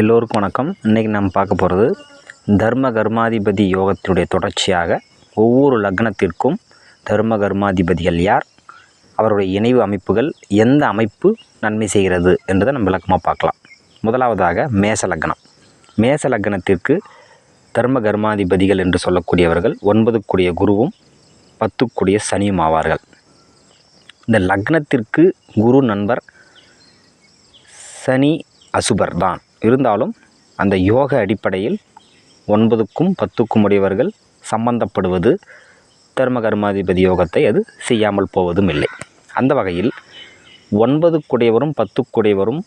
எல்லோருக்கும் வணக்கம். இன்றைக்கி நம்ம பார்க்க போகிறது தர்ம கர்மாதிபதி யோகத்தினுடைய தொடர்ச்சியாக ஒவ்வொரு லக்னத்திற்கும் தர்ம கர்மாதிபதிகள் யார் அவருடைய இணைவு அமைப்புகள் எந்த அமைப்பு நன்மை செய்கிறது என்றதை நம்ம விளக்கமாக பார்க்கலாம். முதலாவதாக மேச லக்னம். மேச லக்னத்திற்கு தர்ம கர்மாதிபதிகள் என்று சொல்லக்கூடியவர்கள் ஒன்பதுக்குடிய குருவும் பத்துக்குடிய சனியும் ஆவார்கள். இந்த லக்னத்திற்கு குரு நண்பர் சனி அசுபர் தான். இருந்தாலும் அந்த யோக அடிப்படையில் ஒன்பதுக்கும் பத்துக்கும் உடையவர்கள் சம்பந்தப்படுவது தர்ம கர்மாதிபதி யோகத்தை அது செய்யாமல் போவதும் இல்லை. அந்த வகையில் ஒன்பதுக்குடையவரும் பத்துக்குடையவரும்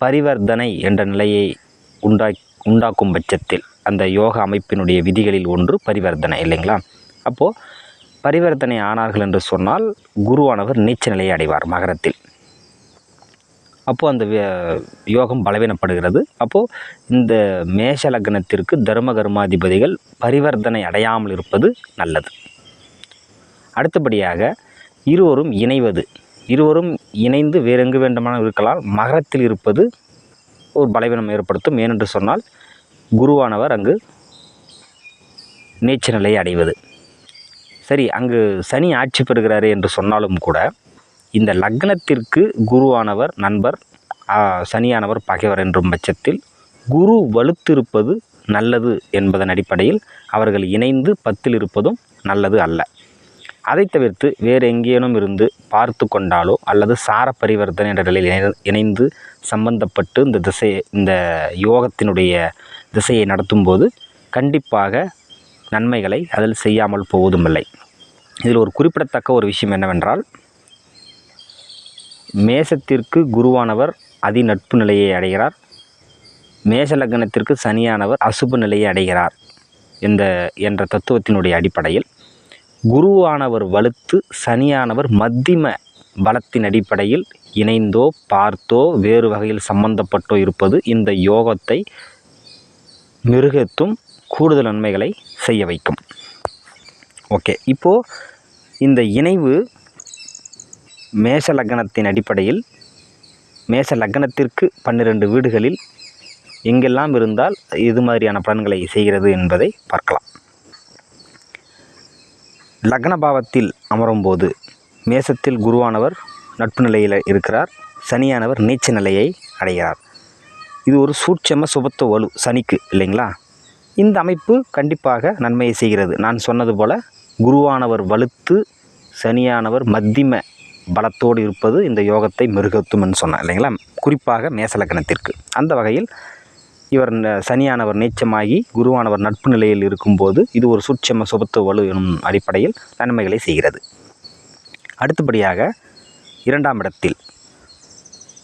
பரிவர்த்தனை என்ற நிலையை உண்டா உண்டாக்கும் பட்சத்தில் அந்த யோக அமைப்பினுடைய விதிகளில் ஒன்று பரிவர்த்தனை இல்லைங்களா? அப்போது பரிவர்த்தனை ஆனார்கள் என்று சொன்னால் குருவானவர் நீச்ச நிலையை அடைவார் மகரத்தில். அப்போது அந்த யோகம் பலவீனப்படுகிறது. அப்போது இந்த மேஷ லக்னத்திற்கு தர்ம கர்மாதிபதிகள் பரிவர்த்தனை அடையாமல் இருப்பது நல்லது. அடுத்தபடியாக இருவரும் இணைவது. இருவரும் இணைந்து வேறெங்கு வேண்டுமான இருக்கலாம். மகரத்தில் இருப்பது ஒரு பலவீனம் ஏற்படுத்தும். ஏனென்று சொன்னால் குருவானவர் அங்கு நீச்ச நிலையை அடைவது. சரி அங்கு சனி ஆட்சி பெறுகிறாரு என்று சொன்னாலும் கூட இந்த லக்னத்திற்கு குருவானவர் நண்பர் சனியானவர் பகைவர் என்றும் பட்சத்தில் குரு வலுத்திருப்பது நல்லது என்பதன் அடிப்படையில் அவர்கள் இணைந்து பத்தில் இருப்பதும் நல்லது அல்ல. அதை தவிர்த்து வேறு எங்கேனும் இருந்து பார்த்து கொண்டாலோ அல்லது சார பரிவர்த்தனை என்ற நிலையில் இணை- இணைந்து சம்பந்தப்பட்டு இந்த திசையை இந்த யோகத்தினுடைய திசையை நடத்தும்போது கண்டிப்பாக நன்மைகளை அதில் செய்யாமல் போவதுமில்லை. இதில் ஒரு குறிப்பிடத்தக்க ஒரு விஷயம் என்னவென்றால் மேசத்திற்கு குருவானவர் அதி நட்பு நிலையை அடைகிறார். மேஷ லக்னத்திற்கு சனியானவர் அசுப நிலையை அடைகிறார் இந்த என்ற தத்துவத்தினுடைய அடிப்படையில் குருவானவர் வலுத்து சனியானவர் மத்திம பலத்தின் அடிப்படையில் இணைந்தோ பார்த்தோ வேறு வகையில் சம்பந்தப்பட்டோ இருப்பது இந்த யோகத்தை மிருகத்தும் கூடுதல் நன்மைகளை செய்ய வைக்கும். ஓகே இப்போது இந்த இணைவு மேஷ லக்னத்தின் அடிப்படையில் மேஷ லக்னத்திற்கு பன்னிரண்டு வீடுகளில் எங்கெல்லாம் இருந்தால் இது மாதிரியான பலன்களை செய்கிறது என்பதை பார்க்கலாம். லக்ன பாவத்தில் அமரும்போது மேசத்தில் குருவானவர் நட்பு நிலையில் இருக்கிறார். சனியானவர் நீச்ச நிலையை அடைகிறார். இது ஒரு சூட்சம சுபத்துவ வலு சனிக்கு இல்லைங்களா? இந்த அமைப்பு கண்டிப்பாக நன்மையை செய்கிறது. நான் சொன்னது போல குருவானவர் வலுத்து சனியானவர் மத்திம பலத்தோடு இருப்பது இந்த யோகத்தை மெருகத்தும்னு சொன்னேன் இல்லைங்களா? குறிப்பாக மேசலக்கணத்திற்கு. அந்த வகையில் இவர் ந- சனியானவர் நீச்சமாகி குருவானவர் நட்பு நிலையில் இருக்கும்போது இது ஒரு சுட்சம சுபத்துவ வலு எனும் அடிப்படையில் நன்மைகளை செய்கிறது. அடுத்தபடியாக இரண்டாம் இடத்தில்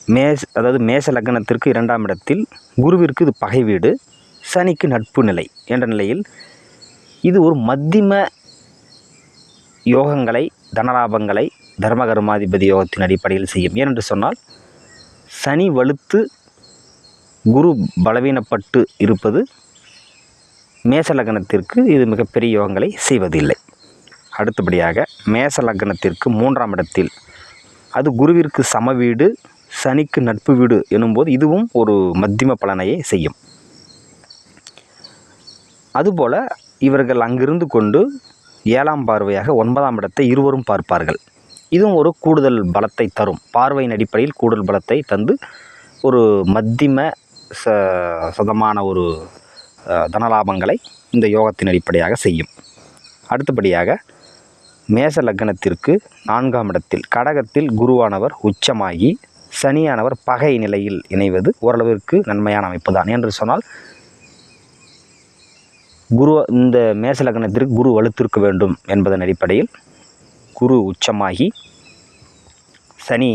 மேஸ் அதாவது மேச லக்னத்திற்கு இரண்டாம் இடத்தில் குருவிற்கு இது பகை வீடு சனிக்கு நட்பு நிலை என்ற நிலையில் இது ஒரு மத்திம யோகங்களை தனலாபங்களை தர்மகர்மாதிபதி யோகத்தின் அடிப்படையில் செய்யும். ஏனென்று சொன்னால் சனி வலுத்து குரு பலவீனப்பட்டு இருப்பது மேச லக்னத்திற்கு இது மிகப்பெரிய யோகங்களை செய்வதில்லை. அடுத்தபடியாக மேச லக்னத்திற்கு மூன்றாம் இடத்தில் அது குருவிற்கு சம வீடு சனிக்கு நட்பு வீடு எனும்போது இதுவும் ஒரு மத்தியம பலனையே செய்யும். அதுபோல் இவர்கள் அங்கிருந்து கொண்டு ஏழாம் பார்வையாக ஒன்பதாம் இடத்தை இருவரும் பார்ப்பார்கள். இதுவும் ஒரு கூடுதல் பலத்தை தரும். பார்வையின் அடிப்படையில் கூடுதல் பலத்தை தந்து ஒரு மத்திம ச சதமான ஒரு தனலாபங்களை இந்த யோகத்தின் அடிப்படையாக செய்யும். அடுத்தபடியாக மேச லக்னத்திற்கு நான்காம் இடத்தில் கடகத்தில் குருவானவர் உச்சமாகி சனியானவர் பகை நிலையில் இணைவது ஓரளவிற்கு நன்மையான அமைப்பு தான் என்று சொன்னால் குரு இந்த மேச லக்னத்திற்கு குரு வலுத்திருக்க வேண்டும் என்பதன் அடிப்படையில் குரு உச்சமாகி சனி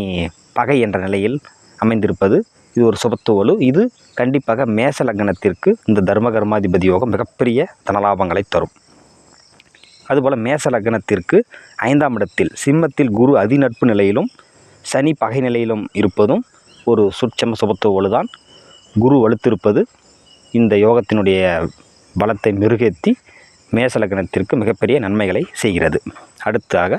பகை என்ற நிலையில் அமைந்திருப்பது இது ஒரு சுபத்துவலு. இது கண்டிப்பாக மேச லக்னத்திற்கு இந்த தர்ம கர்மாதிபதி யோகம் மிகப்பெரிய தனலாபங்களை தரும். அதுபோல் மேச லக்னத்திற்கு ஐந்தாம் இடத்தில் சிம்மத்தில் குரு அதிநட்பு நிலையிலும் சனி பகை நிலையிலும் இருப்பதும் ஒரு சுட்சம சுபத்துவ வலுதான் குரு வலுத்திருப்பது இந்த யோகத்தினுடைய பலத்தை மெருகேற்றி மேசலக்னத்திற்கு மிகப்பெரிய நன்மைகளை செய்கிறது. அடுத்தாக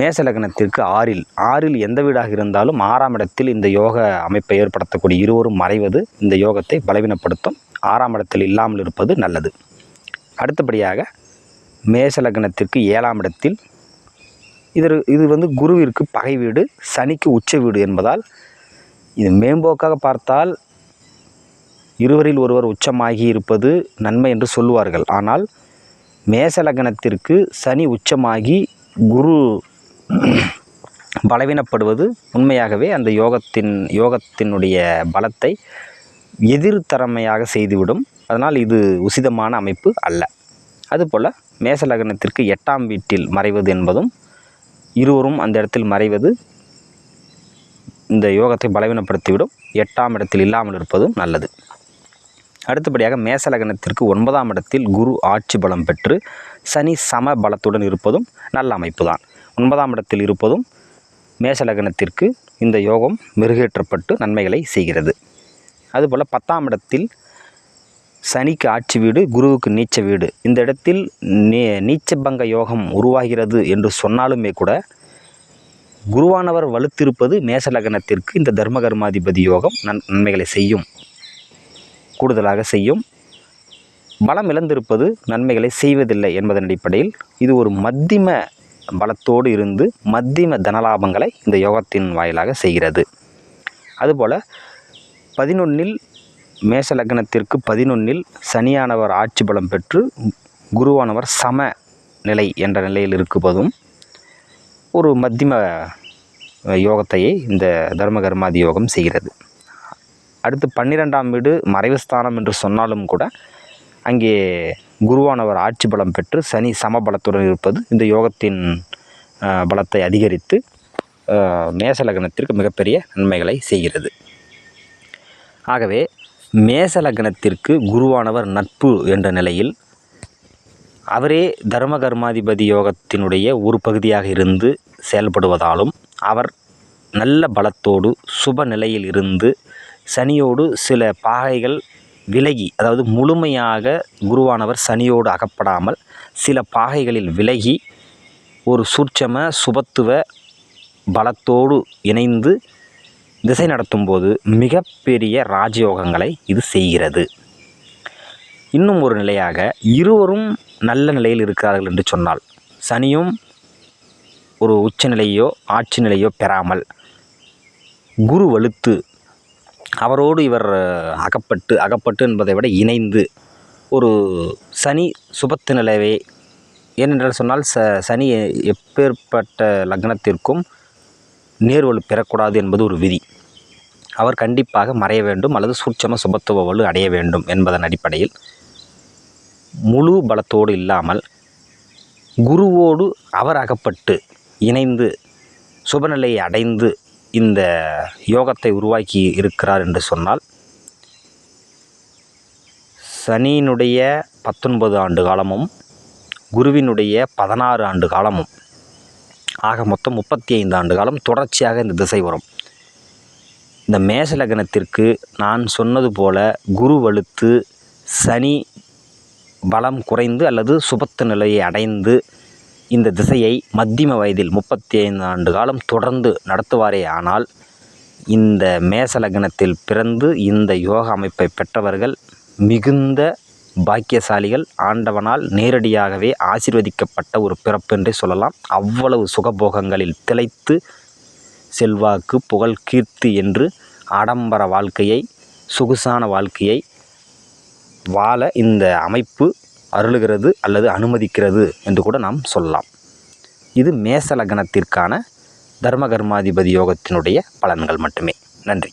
மேசலக்னத்திற்கு ஆறில் ஆறில் எந்த வீடாக இருந்தாலும் ஆறாம் இடத்தில் இந்த யோக அமைப்பை ஏற்படுத்தக்கூடிய இருவரும் மறைவது இந்த யோகத்தை பலவீனப்படுத்தும். ஆறாம் இடத்தில் இல்லாமல் இருப்பது நல்லது. அடுத்தபடியாக மேசலக்னத்திற்கு ஏழாம் இடத்தில் இது இது வந்து குருவிற்கு பகை வீடு சனிக்கு உச்ச வீடு என்பதால் இது மேம்போக்காக பார்த்தால் இருவரில் ஒருவர் உச்சமாகி இருப்பது நன்மை என்று சொல்லுவார்கள். ஆனால் மேச லக்னத்திற்கு சனி உச்சமாகி குரு பலவீனப்படுவது உண்மையாகவே அந்த யோகத்தின் யோகத்தினுடைய பலத்தை எதிர்த்தரமையாக செய்துவிடும். அதனால் இது உசிதமான அமைப்பு அல்ல. அதுபோல் மேச லக்னத்திற்கு எட்டாம் வீட்டில் மறைவது என்பதும் இருவரும் அந்த இடத்தில் மறைவது இந்த யோகத்தை பலவீனப்படுத்திவிடும். எட்டாம் இடத்தில் இல்லாமல் இருப்பதும் நல்லது. அடுத்தபடியாக மேசலகனத்திற்கு ஒன்பதாம் இடத்தில் குரு ஆட்சி பலம் பெற்று சனி சம பலத்துடன் இருப்பதும் நல்ல அமைப்பு தான் ஒன்பதாம் இடத்தில் இருப்பதும் மேசலகனத்திற்கு இந்த யோகம் மெருகேற்றப்பட்டு நன்மைகளை செய்கிறது. அதுபோல் பத்தாம் இடத்தில் சனிக்கு ஆட்சி வீடு குருவுக்கு நீச்ச வீடு. இந்த இடத்தில் நீ நீச்சபங்க யோகம் உருவாகிறது என்று சொன்னாலுமே கூட குருவானவர் வலுத்திருப்பது மேசலகனத்திற்கு இந்த தர்மகர்மாதிபதி யோகம் நன் நன்மைகளை செய்யும். கூடுதலாக செய்யும். பலம் இழந்திருப்பது நன்மைகளை செய்வதில்லை என்பதன் அடிப்படையில் இது ஒரு மத்தியம பலத்தோடு இருந்து மத்தியம தனலாபங்களை இந்த யோகத்தின் வாயிலாக செய்கிறது. அதுபோல் பதினொன்னில் மேஷ லக்னத்திற்கு பதினொன்னில் சனியானவர் ஆட்சி பலம் பெற்று குருவானவர் சம நிலை என்ற நிலையில் இருக்குவதும் ஒரு மத்தியம யோகத்தையே இந்த தர்மகர்மாதி யோகம் செய்கிறது. அடுத்து பன்னிரெண்டாம் வீடு மறைவு ஸ்தானம் என்று சொன்னாலும் கூட அங்கே குருவானவர் ஆட்சி பலம் பெற்று சனி சமபலத்துடன் இருப்பது இந்த யோகத்தின் பலத்தை அதிகரித்து அஹ், மேச லக்னத்திற்கு மிகப்பெரிய நன்மைகளை செய்கிறது. ஆகவே மேச லக்னத்திற்கு குருவானவர் நட்பு என்ற நிலையில் அவரே தர்ம கர்மாதிபதி யோகத்தினுடைய ஒரு பகுதியாக இருந்து செயல்படுவதாலும் அவர் நல்ல பலத்தோடு சுப நிலையில் இருந்து சனியோடு சில பாகைகள் விலகி அதாவது முழுமையாக குருவானவர் சனியோடு அகப்படாமல் சில பாகைகளில் விலகி ஒரு சூட்சம சுபத்துவ பலத்தோடு இணைந்து திசை நடத்தும்போது மிகப்பெரிய ராஜயோகங்களை இது செய்கிறது. இன்னும் ஒரு நிலையாக இருவரும் நல்ல நிலையில் இருக்கிறார்கள் என்று சொன்னால் சனியும் ஒரு உச்ச நிலையோ ஆட்சி நிலையோ பெறாமல் குரு வலுத்து அவரோடு இவர் அகப்பட்டு அகப்பட்டு என்பதை விட இணைந்து ஒரு சனி சுபத்து நிலைவை ஏனென்றால் சொன்னால் ச சனி எப்பேற்பட்ட லக்னத்திற்கும் நேர்வலு பெறக்கூடாது என்பது ஒரு விதி. அவர் கண்டிப்பாக மறைய வேண்டும் அல்லது சூட்சம சுபத்துவ வலு அடைய வேண்டும் என்பதன் அடிப்படையில் முழு பலத்தோடு இல்லாமல் குருவோடு அவர் அகப்பட்டு இணைந்து சுபநிலையை அடைந்து இந்த யோகத்தை உருவாக்கி இருக்கிறார் என்று சொன்னால் சனியினுடைய பத்தொன்பது ஆண்டு காலமும் குருவினுடைய பதினாறு ஆண்டு காலமும் ஆக மொத்தம் முப்பத்தி ஐந்து ஆண்டு காலம் தொடர்ச்சியாக இந்த திசை வரும். இந்த மேச லக்னத்திற்கு நான் சொன்னது போல குரு வலுத்து சனி பலம் குறைந்து அல்லது சுபத்த நிலையை அடைந்து இந்த திசையை மத்தியம வயதில் முப்பத்தி ஐந்து ஆண்டு காலம் தொடர்ந்து நடத்துவாரே ஆனால் இந்த மேச லக்னத்தில் பிறந்து இந்த யோக அமைப்பை பெற்றவர்கள் மிகுந்த பாக்கியசாலிகள் ஆண்டவனால் நேரடியாகவே ஆசிர்வதிக்கப்பட்ட ஒரு பிறப்பு என்றே சொல்லலாம். அவ்வளவு சுகபோகங்களில் திளைத்து செல்வாக்கு புகழ் கீர்த்தி என்று ஆடம்பர வாழ்க்கையை சொகுசான வாழ்க்கையை வாழ இந்த அமைப்பு அருளுகிறது அல்லது அனுமதிக்கிறது என்று கூட நாம் சொல்லலாம். இது மேச லக்னத்திற்கான தர்மகர்மாதிபதி யோகத்தினுடைய பலன்கள் மட்டுமே. நன்றி.